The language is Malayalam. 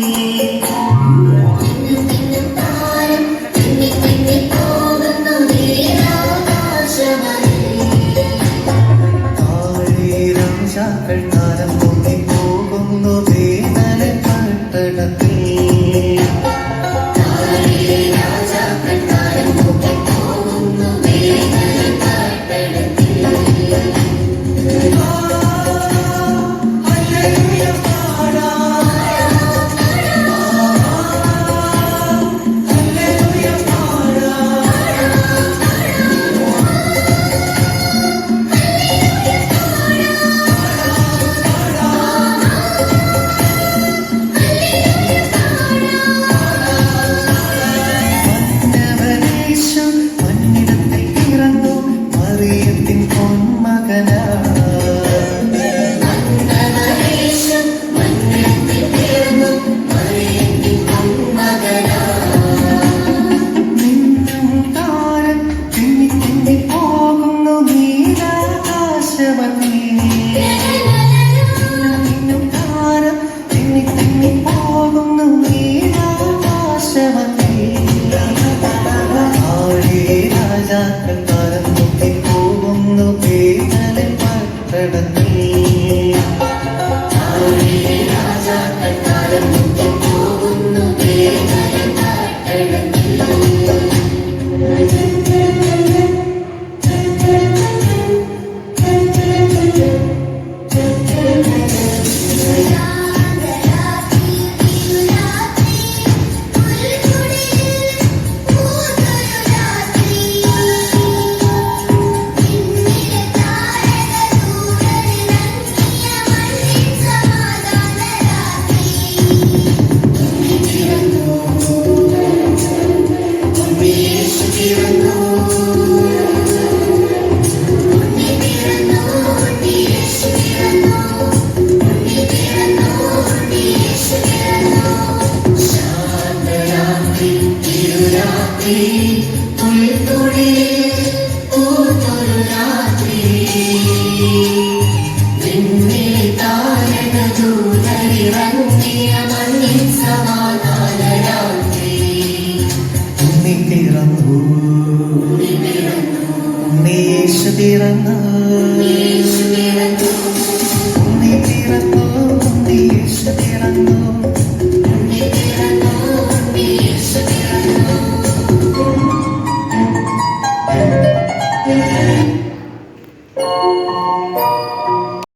You. രാജാക്കൾ മരം മുട്ടി പോകുന്നു പേതലൻ പട്ടണത്തിൽ രാജാക്കൾ മരം പിറന്നു ഉണ്ണി പിറന്നു ഉണ്ണി യേശു പിറന്നു